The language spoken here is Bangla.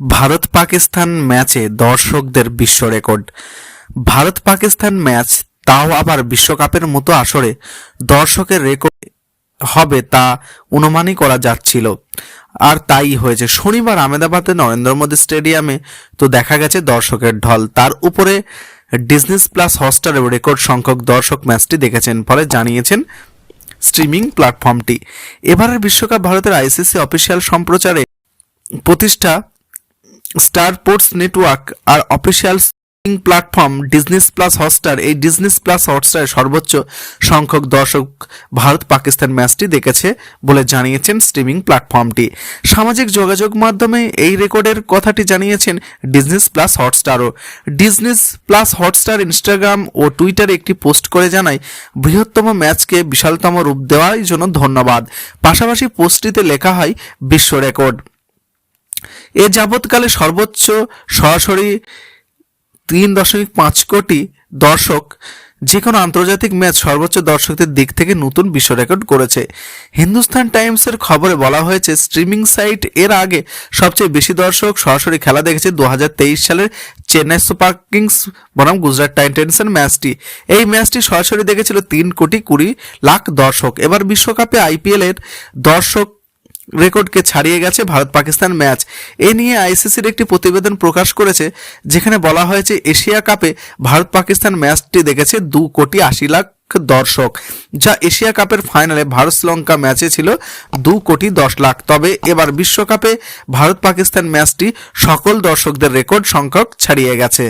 ভারত পাকিস্তান ম্যাচে দর্শকদের বিশ্ব রেকর্ড। ভারত পাকিস্তান ম্যাচ তাও আবার বিশ্বকাপের মতো আসরে দর্শকের রেকর্ড হবে তা অনুমানই করা যাচ্ছিল। আর তাই হয়েছে। শনিবার আহমেদাবাদে নরেন্দ্র মোদী স্টেডিয়ামে তো দেখা গেছে দর্শকের ঢল। তার উপরে ডিজনিস প্লাস হটস্টারেও রেকর্ড সংখ্যক দর্শক ম্যাচটি দেখেছেন, ফলে জানিয়েছেন স্ট্রিমিং প্ল্যাটফর্মটি। এবারের বিশ্বকাপ ভারতের আইসিসি অফিসিয়াল সম্প্রচারে প্রতিষ্ঠা স্টার স্পোর্টস নেটওয়ার্ক আর official platform Disney's plus Hotstar. এই ডিজনিস প্লাস হটস্টারে সর্বোচ্চ সংখ্যক দর্শক ভারত পাকিস্তান ম্যাচটি দেখেছে বলে জানিয়েছেন স্ট্রিমিং প্ল্যাটফর্মটি। সামাজিক যোগাযোগ মাধ্যমে এই রেকর্ডের কথাটি জানিয়েছেন ডিজনিস প্লাস হটস্টারও। ডিজনিস প্লাস হটস্টার ইনস্টাগ্রাম ও টুইটারে একটি পোস্ট করে জানায়, বৃহত্তম ম্যাচকে বিশালতম রূপ দেওয়ার জন্য ধন্যবাদ। পাশাপাশি পোস্টটিতে লেখা হয়, বিশ্ব রেকর্ড। এ যাবৎকালে সর্বোচ্চ সরাসরি তিন দশমিক পাঁচ কোটি দর্শক যে কোনো আন্তর্জাতিক ম্যাচ সর্বোচ্চ দর্শকদের দিক থেকে নতুন বিশ্ব রেকর্ড করেছে। হিন্দুস্তান টাইমসের খবরে বলা হয়েছে, স্ট্রিমিং সাইট এর আগে সবচেয়ে বেশি দর্শক সরাসরি খেলা দেখেছে দু হাজার তেইশ সালের চেন্নাই সুপার কিংস বনাম গুজরাট টাইটেন্সের ম্যাচটি। এই ম্যাচটি সরাসরি দেখেছিল তিন কোটি কুড়ি লাখ দর্শক। এবার বিশ্বকাপে আইপিএলের দর্শক রেকর্ডকে ছাড়িয়ে গেছে ভারত পাকিস্তান ম্যাচ। এ নিয়ে আইসিসির একটি প্রতিবেদন প্রকাশ করেছে, যেখানে বলা হয়েছে এশিয়া কাপে ভারত পাকিস্তান ম্যাচটি দেখেছে দু কোটি আশি লাখ দর্শক, যা এশিয়া কাপের ফাইনালে ভারত শ্রীলঙ্কা ম্যাচে ছিল দু কোটি দশ লাখ। তবে এবার বিশ্বকাপে ভারত পাকিস্তান ম্যাচটি সকল দর্শকদের রেকর্ড সংখ্যক ছাড়িয়ে গেছে।